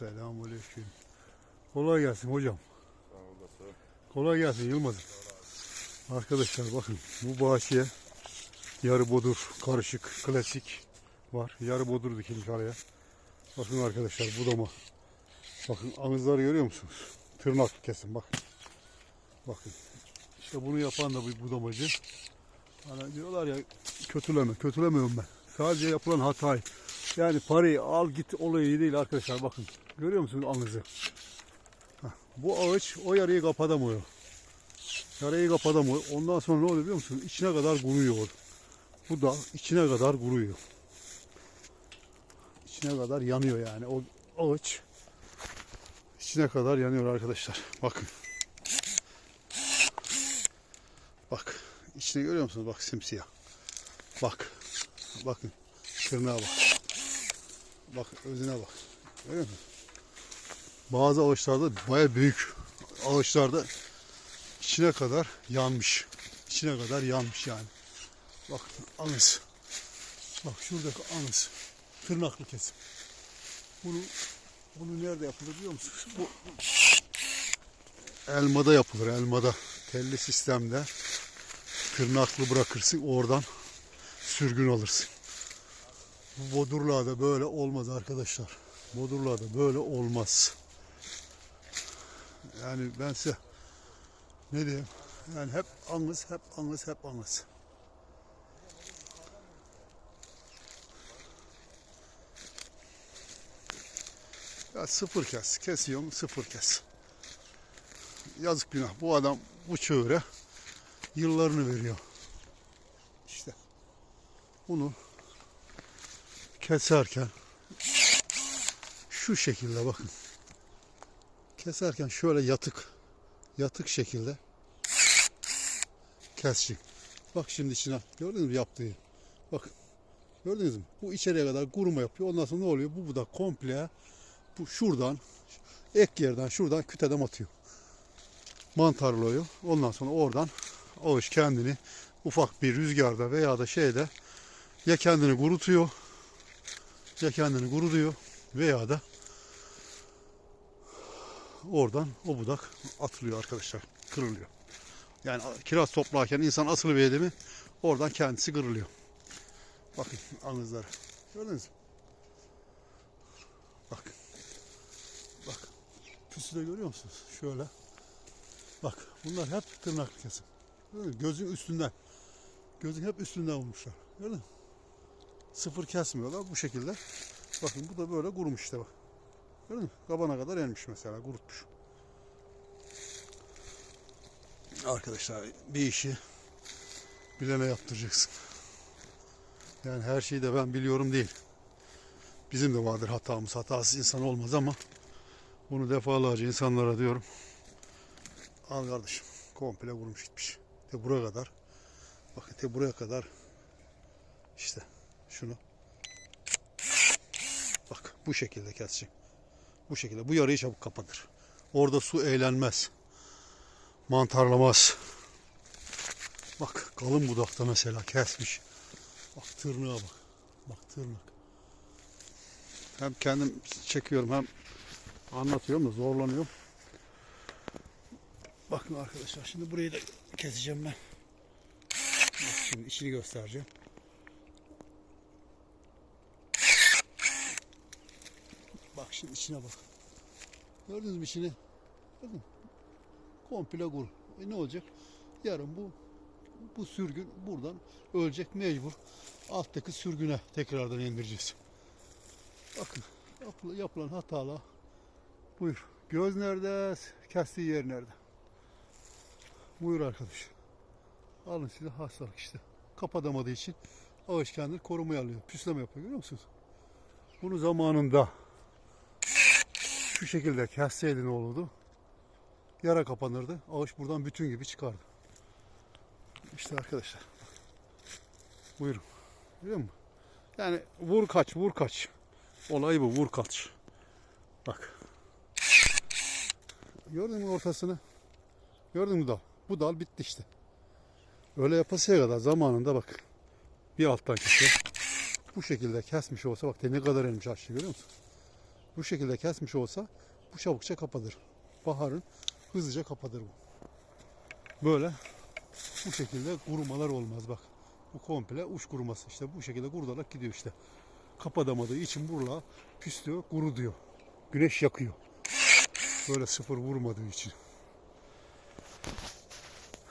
Selamünaleyküm. Kolay gelsin hocam. Sağ olasın. Kolay gelsin Yılmaz'ım. Arkadaşlar bakın bu bahçeye yarı bodur, karışık, klasik var. Yarı bodur dikilmiş araya. Bakın arkadaşlar budama. Bakın anızları görüyor musunuz? Tırnak kesin bak. Bakın. İşte bunu yapan da bir budamacı. Hani diyorlar ya kötüleme. Kötülemiyorum ben. Sadece yapılan hatayı. Yani parayı al git olayı değil arkadaşlar bakın. Görüyor musunuz anızı? Hah, Bu ağaç o yarıyı kapatamıyor. Yarayı kapatamıyor. Ondan sonra ne oluyor biliyor musunuz? İçine kadar kuruyor. Bu da içine kadar kuruyor. İçine kadar yanıyor yani. O ağaç içine kadar yanıyor arkadaşlar. Bakın. Bak. İçine görüyor musunuz? Bak simsiyah. Bak. Bakın. Tırnağa bak. Bak özüne bak. Görüyor musun? Bazı ağaçlarda baya büyük ağaçlarda içine kadar yanmış. İçine kadar yanmış yani. Bak anız. Bak şuradaki anız. Tırnaklı kesim. Bunu bunu nerede yapılır biliyor musunuz? Bu elmada yapılır elmada. Telli sistemde tırnaklı bırakırsın oradan sürgün alırsın. Bodurlarda böyle olmaz arkadaşlar. Bodurlarda böyle olmaz. Yani ben size ne diyeyim? Yani hep anız, hep anız, hep anız. Ya sıfır kes. Kesiyorum sıfır kes. Yazık günah. Bu adam bu çöre yıllarını veriyor. İşte bunu keserken şu şekilde bakın. Keserken şöyle yatık yatık şekilde kesecek. Bak şimdi içine gördünüz mü yaptığı? Bakın gördünüz mü? Bu içeriye kadar kuruma yapıyor. Ondan sonra ne oluyor? Bu budak komple bu şuradan ek yerden şuradan küteden atıyor. Mantarlıyor. Ondan sonra oradan ağaç kendini ufak bir rüzgarda veya da şeyde ya kendini kurutuyor ya kendini kurutuyor veya da oradan o budak atılıyor arkadaşlar. Kırılıyor. Yani kiraz toplarken insan asılı bir mi oradan kendisi kırılıyor. Bakın anızları. Gördünüz mü? Bak. Bak. Püsü de görüyor musunuz? Şöyle. Bak bunlar hep tırnaklı kesim. Gözün üstünden. Gözün hep üstünden vurmuşlar. Gördün mü? Sıfır kesmiyorlar bu şekilde. Bakın bu da böyle kurumuş işte bak. Gördün mü? Kabana kadar elmiş mesela kurutmuş. Arkadaşlar bir işi bilene yaptıracaksın. Yani her şeyi de ben biliyorum değil. Bizim de vardır hatamız. Hatasız insan olmaz ama bunu defalarca insanlara diyorum. Al kardeşim. Komple vurmuş gitmiş. Te buraya kadar. Bakın te buraya kadar. İşte şunu. Bak bu şekilde keseceğim. Bu şekilde. Bu yarayı çabuk kapatır. Orada su eğlenmez. Mantarlamaz. Bak kalın budakta mesela kesmiş. Bak tırnağa bak. Bak tırnak. Hem kendim çekiyorum hem anlatıyorum da zorlanıyorum. Bakın arkadaşlar şimdi burayı da keseceğim ben. Bak şimdi içini göstereceğim. Şimdi içine bak. Gördünüz mü içini? Bakın. Komple kur. E ne olacak? Yarın bu bu sürgün buradan ölecek mecbur. Alttaki sürgüne tekrardan indireceğiz. Bakın yapılan, hatalar buyur. Göz nerede? Kestiği yer nerede? Buyur arkadaş. Alın size hastalık işte. Kapatamadığı için ağaç kendini korumaya alıyor. Püsleme yapıyor görüyor musunuz? Bunu zamanında şu şekilde kesseydi ne olurdu? Yara kapanırdı. Ağaç buradan bütün gibi çıkardı. İşte arkadaşlar. Buyurun. Görüyor musun? Yani vur kaç, vur kaç. Olay bu, vur kaç. Bak. Gördün mü ortasını? Gördün mü dal? Bu dal bitti işte. Öyle yapasıya kadar zamanında bak. Bir alttan kesiyor. Bu şekilde kesmiş olsa bak ne kadar elmiş aşağı görüyor musun? Bu şekilde kesmiş olsa bu çabukça kapatır. Baharın hızlıca kapatır bu. Böyle bu şekilde kurumalar olmaz bak. Bu komple uç kuruması işte bu şekilde kurularak gidiyor işte. Kapatamadığı için burla püslüyor, kuru diyor. Güneş yakıyor. Böyle sıfır vurmadığı için.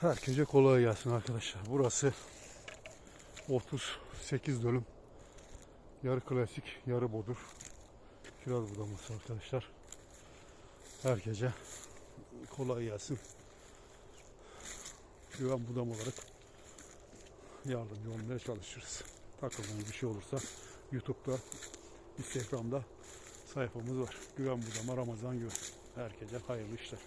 Herkese kolay gelsin arkadaşlar. Burası 38 dönüm. Yarı klasik, yarı bodur. Kiraz budaması arkadaşlar. Herkese kolay gelsin. Güven budam olarak yardımcı olmaya çalışırız. Takıldığınız bir şey olursa YouTube'da, Instagram'da sayfamız var. Güven budama Ramazan Güven. Herkese hayırlı işler.